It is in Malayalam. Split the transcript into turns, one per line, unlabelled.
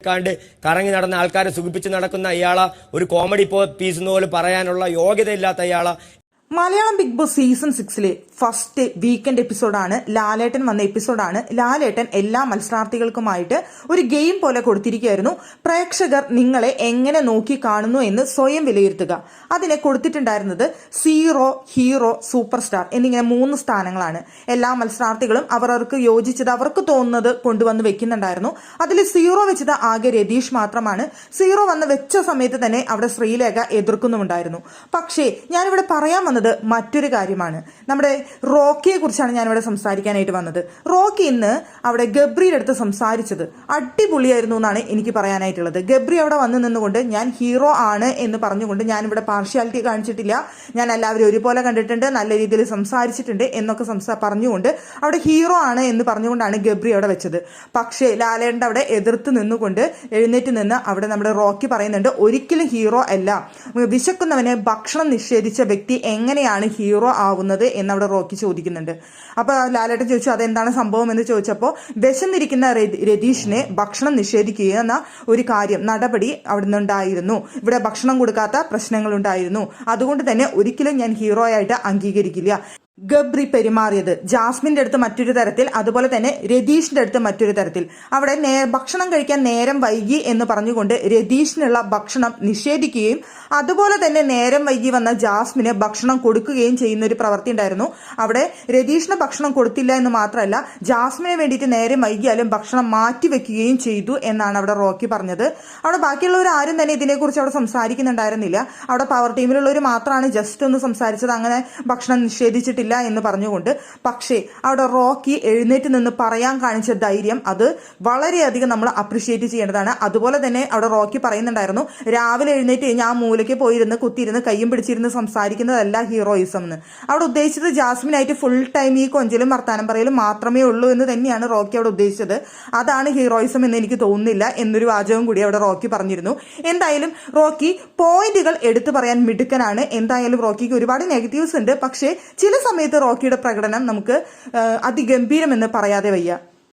കാണ്ട് കറങ്ങി നടന്ന ആൾക്കാരെ സുഖിപ്പിച്ച് നടക്കുന്ന ഇയാളെ ഒരു കോമഡി പീസ് എന്ന് പോലും പറയാനുള്ള യോഗ്യതയില്ലാത്ത ഇയാളെ
മലയാളം ബിഗ് ബോസ് സീസൺ സിക്സിലെ ഫസ്റ്റ് വീക്കെൻഡ് എപ്പിസോഡാണ് ലാലേട്ടൻ വന്ന എപ്പിസോഡാണ്. ലാലേട്ടൻ എല്ലാ മത്സരാർത്ഥികൾക്കുമായിട്ട് ഒരു ഗെയിം പോലെ കൊടുത്തിരിക്കുകയായിരുന്നു. പ്രേക്ഷകർ നിങ്ങളെ എങ്ങനെ നോക്കി കാണുന്നു എന്ന് സ്വയം വിലയിരുത്തുക. അതിനെ കൊടുത്തിട്ടുണ്ടായിരുന്നത് സീറോ ഹീറോ സൂപ്പർ സ്റ്റാർ എന്നിങ്ങനെ മൂന്ന് സ്ഥാനങ്ങളാണ്. എല്ലാ മത്സരാർത്ഥികളും അവരവർക്ക് യോജിച്ചത് അവർക്ക് തോന്നുന്നത് കൊണ്ടുവന്ന് വെക്കുന്നുണ്ടായിരുന്നു. അതിൽ സീറോ വെച്ചത് ആകെ രതീഷ് മാത്രമാണ്. സീറോ വന്ന് വെച്ച സമയത്ത് തന്നെ അവിടെ ശ്രീലേഖ എതിർക്കുന്നുമുണ്ടായിരുന്നു. പക്ഷേ ഞാനിവിടെ പറയാൻ വന്നത് മറ്റൊരു കാര്യമാണ്. നമ്മുടെ റോക്കിയെ കുറിച്ചാണ് ഞാനിവിടെ സംസാരിക്കാനായിട്ട് വന്നത്. റോക്കി ഇന്ന് അവിടെ ഗബ്രിയുടെ അടുത്ത് സംസാരിച്ചത് അടിപൊളിയായിരുന്നു എന്നാണ് എനിക്ക് പറയാനായിട്ടുള്ളത്. ഗബ്രി അവിടെ വന്നു നിന്നുകൊണ്ട് ഞാൻ ഹീറോ ആണ് എന്ന് പറഞ്ഞുകൊണ്ട് ഞാനിവിടെ പാർഷ്യാലിറ്റി കാണിച്ചിട്ടില്ല. ഞാൻ എല്ലാവരും ഒരുപോലെ കണ്ടിട്ടുണ്ട് നല്ല രീതിയിൽ സംസാരിച്ചിട്ടുണ്ട് എന്നൊക്കെ സംസാ പറഞ്ഞുകൊണ്ട് അവിടെ ഹീറോ ആണ് എന്ന് പറഞ്ഞുകൊണ്ടാണ് ഗബ്രി അവിടെ വെച്ചത്. പക്ഷേ ലാലേണ്ട അവിടെ എതിർത്ത് നിന്നുകൊണ്ട് എഴുന്നേറ്റ് നിന്ന് അവിടെ നമ്മുടെ റോക്കി പറയുന്നുണ്ട് ഒരിക്കലും ഹീറോ അല്ല. വിശക്കുന്നവനെ ഭക്ഷണം നിഷേധിച്ച വ്യക്തി എങ്ങനെയാണ് ഹീറോ ആവുന്നത് എന്ന് അവിടെ റോക്കി ചോദിക്കുന്നുണ്ട്. അപ്പോൾ ലാലേട്ടൻ ചോദിച്ചു അതെന്താണ് സംഭവം? എന്ന് ചോദിച്ചപ്പോൾ വിശന്നിരിക്കുന്ന രതീഷിനെ ഭക്ഷണം നിഷേധിക്കുക എന്ന ഒരു കാര്യം നടപടി അവിടെ നിന്നുണ്ടായിരുന്നു ഇവിടെ ഭക്ഷണം കൊടുക്കാത്ത പ്രശ്നങ്ങളുണ്ടായിരുന്നു. അതുകൊണ്ട് തന്നെ ഒരിക്കലും ഞാൻ ഹീറോ ആയിട്ട് അംഗീകരിക്കില്ല. ഗബ്രി പെരുമാറിയത്. ജാസ്മിന്റെ അടുത്ത് മറ്റൊരു തരത്തിൽ അതുപോലെ തന്നെ രതീഷിന്റെ അടുത്ത് മറ്റൊരു തരത്തിൽ. അവിടെ ഭക്ഷണം കഴിക്കാൻ നേരം വൈകി എന്ന് പറഞ്ഞുകൊണ്ട് രതീഷിനുള്ള ഭക്ഷണം നിഷേധിക്കുകയും അതുപോലെ തന്നെ നേരം വൈകി വന്ന ജാസ്മിന് ഭക്ഷണം കൊടുക്കുകയും ചെയ്യുന്ന ഒരു പ്രവൃത്തി ഉണ്ടായിരുന്നു. അവിടെ രതീഷിന് ഭക്ഷണം കൊടുത്തില്ല എന്ന് മാത്രമല്ല ജാസ്മിനെ വേണ്ടിയിട്ട് നേരം വൈകിയാലും ഭക്ഷണം മാറ്റിവെക്കുകയും ചെയ്തു എന്നാണ് അവിടെ റോക്കി പറഞ്ഞത്. അവിടെ ബാക്കിയുള്ളവർ ആരും തന്നെ ഇതിനെക്കുറിച്ച് അവിടെ സംസാരിക്കുന്നുണ്ടായിരുന്നില്ല. അവിടെ പവർ ടീമിലുള്ളവർ മാത്രമാണ് ജസ്റ്റ് ഒന്ന് സംസാരിച്ചത്. അങ്ങനെ ഭക്ഷണം നിഷേധിച്ചിട്ടില്ല. എന്ന് പറഞ്ഞുകൊണ്ട് പക്ഷേ അവിടെ റോക്കി എഴുന്നേറ്റ് നിന്ന് പറയാൻ കാണിച്ച ധൈര്യം അത് വളരെയധികം നമ്മൾ അപ്രിഷിയേറ്റ് ചെയ്യേണ്ടതാണ്. അതുപോലെ തന്നെ അവിടെ റോക്കി പറയുന്നുണ്ടായിരുന്നു രാവിലെ എഴുന്നേറ്റ് ഞാൻ മൂലയ്ക്ക് പോയിരുന്ന് കുത്തിയിരുന്ന് കയ്യും പിടിച്ചിരുന്ന് സംസാരിക്കുന്നതല്ല ഹീറോയിസം എന്ന് അവിടെ ഉദ്ദേശിച്ചത് ജാസ്മിനായിട്ട് ഫുൾ ടൈം ഈ കൊഞ്ചലും വർത്താനം പറയലും മാത്രമേ ഉള്ളൂ എന്ന് തന്നെയാണ് റോക്കി അവിടെ ഉദ്ദേശിച്ചത്. അതാണ് ഹീറോയിസം എന്ന് എനിക്ക് തോന്നുന്നില്ല എന്നൊരു വാചകം കൂടി അവിടെ റോക്കി പറഞ്ഞിരുന്നു. എന്തായാലും റോക്കി പോയിന്റുകൾ എടുത്തു പറയാൻ മിടുക്കനാണ്. എന്തായാലും റോക്കിക്ക് ഒരുപാട് നെഗറ്റീവ്സ് ഉണ്ട്. പക്ഷേ ചില സമയത്ത് റോക്കിയുടെ പ്രകടനം നമുക്ക് അതിഗംഭീരമെന്ന് പറയാതെ വയ്യ.